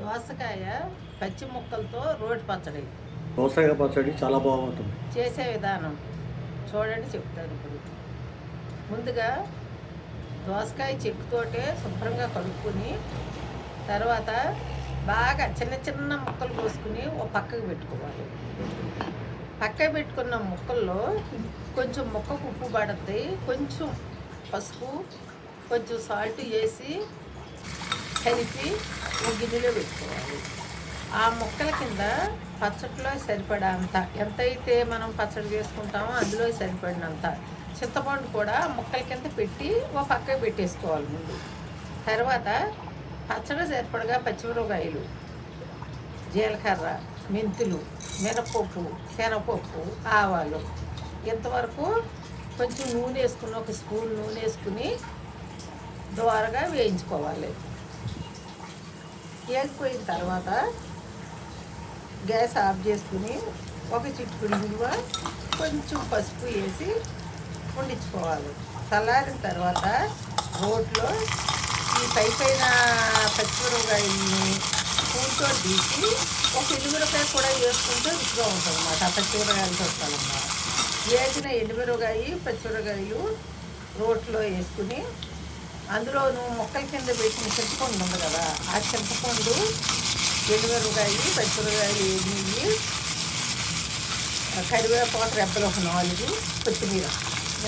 దోసకాయ పచ్చి ముక్కలతో రోటి పచ్చడి. దోసకాయ పచ్చడి చాలా బాగుంటుంది. చేసే విధానం. చూడండి చెప్తాను ఇప్పుడు. ముందుగా దోసకాయ చెక్కుతోటే శుభ్రంగా కడుక్కొని తర్వాత బాగా చిన్న చిన్న ముక్కలు కోసుకుని ఓ పక్కకు పెట్టుకోవాలి. పక్కకు పెట్టుకున్న ముక్కల్లో కొంచెం ముక్కకు ఉప్పు పడుతుంది కొంచెం పసుపు కొంచెం సాల్ట్ వేసి కలిపి ఒక గిన్నెలో పెట్టుకోవాలి ఆ ముక్కల కింద పచ్చడిలో సరిపడా అంత ఎంతైతే మనం పచ్చడి చేసుకుంటామో అందులో సరిపడినంత చింతపండు కూడా ముక్కల కింద పెట్టి ఒక పక్కకు పెట్టేసుకోవాలి ముందు. తర్వాత పచ్చడి సరిపడగా పచ్చిమిరపకాయలు జీలకర్ర మెంతులు మినపప్పు శనగపప్పు ఆవాలు. ఇంతవరకు కొంచెం నూనె వేసుకుని ఒక స్పూన్ నూనె వేసుకుని ద్వారగా వేయించుకోవాలి. వేగిపోయిన తర్వాత గ్యాస్ ఆఫ్ చేసుకుని ఒక చిట్టుకుడి విలువ కొంచెం పసుపు వేసి వండించుకోవాలి. చల్లారిన తర్వాత రోట్లో ఈ పై పైన పచ్చిమిరపకాయల్ని పూతో తీసి ఒక ఎండుమిరపకాయ కూడా వేసుకుంటే రుచిగా ఉంటుంది అన్నమాట ఆ పచ్చిమిరపకాయలు చూస్తానమాట వేసిన ఎండుమిరపకాయ పచ్చిమిరపకాయలు రోట్లో వేసుకుని అందులో నువ్వు మొక్కల కింద పెట్టిన చింతపండు ఉంది కదా ఆ చింతపండు ఎండుమిరపకాయ పచ్చిమిరపకాయలు ఎనిమిది కరివేపాకు రెబ్బలు ఒక నాలుగు కొత్తిమీర.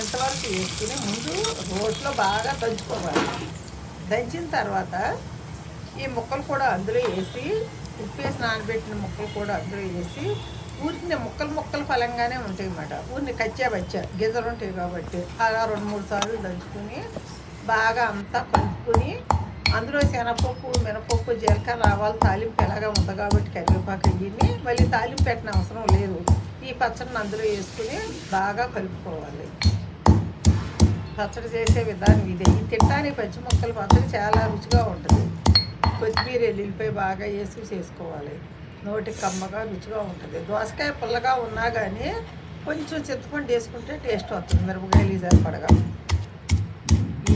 ఇంతవరకు వేసుకుని ముందు రోట్లో బాగా దంచుకోవాలి. దంచిన తర్వాత ఈ ముక్కలు కూడా అందులో వేసి ఉప్పు వేసి నానబెట్టిన ముక్కలు కూడా అందులో వేసి ఊరిని ముక్కలు ముక్కలు ఫలంగానే ఉంటాయి అన్నమాట ఊరిని కచ్చా బచ్చా గింజలు ఉంటాయి కాబట్టి అలా రెండు మూడు సార్లు దంచుకుని బాగా అంతా కలుపుకొని అందులో శనగపప్పు మినపప్పు జీలకర్ర ఆవాలు తాలింపు ఎలాగా ఉంది కాబట్టి కరివేపాకు ఇవన్నీ మళ్ళీ తాలింపు పెట్టిన అవసరం లేదు. ఈ పచ్చడిని అందులో వేసుకుని బాగా కలుపుకోవాలి. పచ్చడి చేసే విధానం ఇదే. ఇది తినడానికి పచ్చి ముక్కలు పచ్చడి చాలా రుచిగా ఉంటుంది. కొత్తిమీర ఎల్లుల్లిపాయ బాగా వేసి చేసుకోవాలి. నోటికి కమ్మగా రుచిగా ఉంటుంది. దోసకాయ పుల్లగా ఉన్నా కానీ కొంచెం చింతపండు వేసుకుంటే టేస్ట్ వస్తుంది. మిరపకాయలు సరిపడగా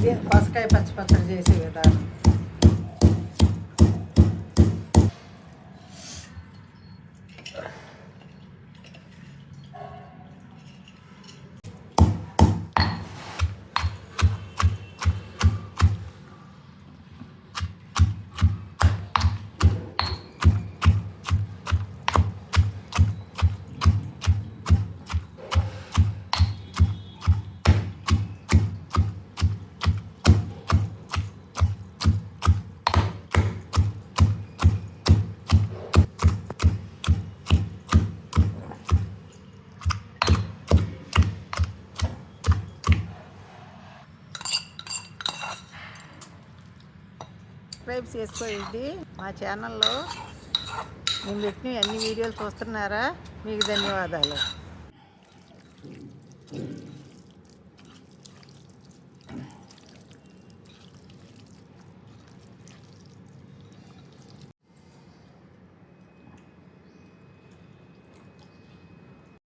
ఇదే దోసకాయ పచ్చి పచ్చడి చేసే విధానం సబ్స్క్రైబ్ చేసుకోండి. మా ఛానల్లో మేము పెట్టిన అన్ని వీడియోలు చూస్తున్నారా? మీకు ధన్యవాదాలు.